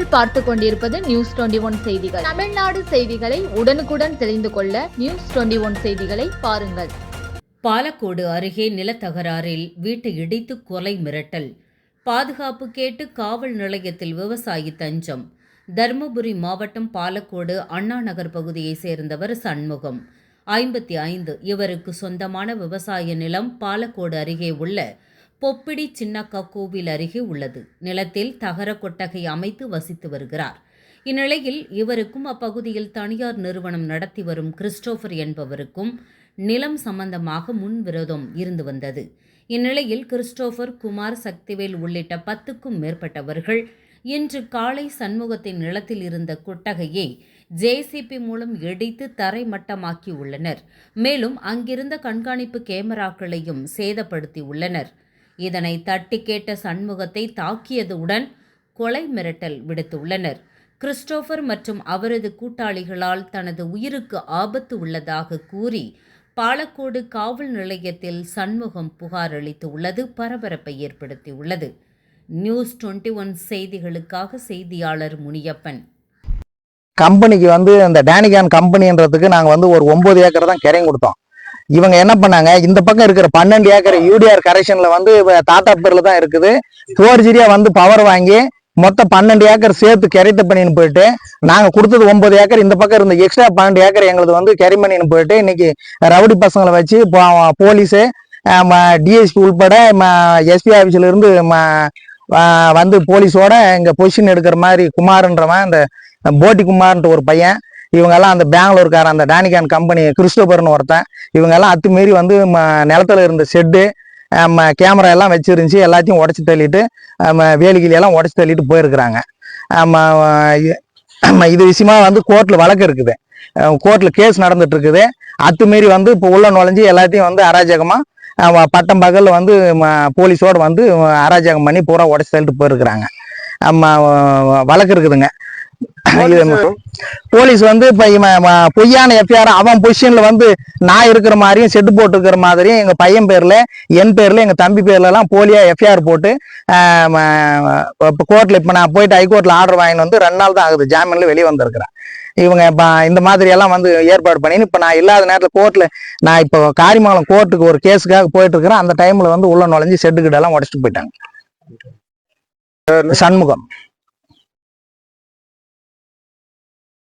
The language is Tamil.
நீங்கள் பார்த்து கொண்டிருப்பது நியூஸ் டுவெண்டி ஒன் செய்திகள். தமிழ்நாடு செய்திகளை உடனுக்குடன் தெரிந்து கொள்ள நியூஸ் டுவெண்டி ஒன் செய்திகளை பாருங்கள். பாலக்கோடு அருகே நிலத்தகராறில் வீட்டை இடித்து கொலை மிரட்டல். பாதுகாப்பு கேட்டு காவல் நிலையத்தில் விவசாயி தஞ்சம். தருமபுரி மாவட்டம் பாலக்கோடு அண்ணா நகர் பகுதியைச் சேர்ந்தவர் சண்முகம். ஐம்பத்தி ஐந்து. இவருக்கு சொந்தமான விவசாய நிலம் பாலக்கோடு அருகே உள்ள பொப்பிடி சின்னக்கா கோவில் அருகே உள்ளது. நிலத்தில் தகர கொட்டகை அமைத்து வசித்து வருகிறார். இந்நிலையில் இவருக்கும் அப்பகுதியில் தனியார் நிறுவனம் நடத்தி வரும் கிறிஸ்டோபர் என்பவருக்கும் நிலம் சம்பந்தமாக முன்விரோதம் இருந்து வந்தது. இந்நிலையில் கிறிஸ்டோபர் குமார் சக்திவேல் உள்ளிட்ட பத்துக்கும் மேற்பட்டவர்கள் இன்று காலை சண்முகத்தின் நிலத்தில் இருந்த கொட்டகையை ஜேசிபி மூலம் இடித்து தரைமட்டமாக்கியுள்ளனர் மேலும் அங்கிருந்த கண்காணிப்பு கேமராக்களையும் சேதப்படுத்தி உள்ளனர். இதனை தட்டி கேட்ட சண்முகத்தை தாக்கியதுடன் கொலை மிரட்டல் விடுத்துள்ளனர். கிறிஸ்டோபர் மற்றும் அவரது கூட்டாளிகளால் தனது உயிருக்கு ஆபத்து உள்ளதாக கூறி பாலக்கோடு காவல் நிலையத்தில் சண்முகம் புகார் அளித்துள்ளது பரபரப்பை ஏற்படுத்தியுள்ளது. நியூஸ் டுவெண்ட்டி ஒன் செய்திகளுக்காக செய்தியாளர் முனியப்பன். கம்பெனிக்கு வந்து இந்த டேனிகான் கம்பெனின்றதுக்கு நாங்கள் வந்து ஒரு ஒம்பது ஏக்கர் தான் கிரையும் கொடுத்தோம். இவங்க என்ன பண்ணாங்க? இந்த பக்கம் இருக்கிற பன்னெண்டு ஏக்கர் யூடிஆர் கரெக்ஷன்ல வந்து தாத்தா பேர்ல தான் இருக்குது. ஃபோர் ஜிரியா வந்து பவர் வாங்கி மொத்தம் பன்னெண்டு ஏக்கர் சேர்த்து கெரைத்த பண்ணின்னு போயிட்டு நாங்க கொடுத்தது ஒன்பது ஏக்கர் இந்த பக்கம் இருந்த எக்ஸ்ட்ரா பன்னெண்டு ஏக்கர் எங்களுக்கு வந்து கெரி பண்ணின்னு போயிட்டு இன்னைக்கு ரவுடி பசங்களை வச்சு போ- போலீஸு டிஎஸ்பி உள்பட எஸ்பி ஆஃபீஸ்ல இருந்து வந்து போலீஸோட இங்கே பொசிஷன் எடுக்கிற மாதிரி குமார்ன்றவன் அந்த போட்டி குமார்ன்ற ஒரு பையன். இவங்கெல்லாம் அந்த பெங்களூர்கார அந்த டானிகான் கம்பெனி கிறிஸ்டோபர்னு ஒருத்தன் இவங்கெல்லாம் அத்துமீறி வந்து ம- நிலத்துல இருந்த ஷெட்டு நம்ம கேமரா எல்லாம் வச்சிருந்துச்சு எல்லாத்தையும் உடச்சி தள்ளிட்டு நம்ம வேலிகிலி உடச்சி தள்ளிட்டு போயிருக்கிறாங்க. நம்ம இது விஷயமா வந்து கோர்ட்டில் வழக்கு இருக்குது. கோர்ட்டில் கேஸ் நடந்துட்டு இருக்குது அத்துமீறி வந்து இப்போ உள்ள நுழைஞ்சு எல்லாத்தையும் வந்து அராஜகமாக பட்டம் பகலில் வந்து ம- போலீஸோட வந்து அராஜகம் பண்ணி பூரா உடச்சி தள்ளிட்டு போயிருக்கிறாங்க. நம்ம வழக்கு இருக்குதுங்க. போலீஸ் வந்து இப்ப பொய்யான எஃப்ஐஆர் அவன் பொசிஷன்ல வந்து நான் இருக்கிற மாதிரியும் செட்டு போட்டு இருக்கிற மாதிரியும் எங்க பையன் பேர்ல என் பேர்ல எங்க தம்பி பேர்ல எல்லாம் போலியா எஃப்ஐஆர் போட்டு கோர்ட்ல இப்ப நான் போயிட்டு ஹைகோர்ட்ல ஆர்டர் வாங்கிட்டு வந்து ரெண்டு நாள் தான் ஆகுது. ஜாமீன்ல வெளியே வந்திருக்கிறேன். இவங்க இப்ப இந்த மாதிரி எல்லாம் வந்து ஏற்பாடு பண்ணி இப்ப நான் இல்லாத நேரத்துல கோர்ட்ல நான் இப்போ காரிமங்கலம் கோர்ட்டுக்கு ஒரு கேஸுக்காக போயிட்டு இருக்கிறேன். அந்த டைம்ல வந்து உள்ள நுழைஞ்சு செட்டு கிட்ட எல்லாம் உடச்சிட்டு போயிட்டாங்க. சண்முகம்.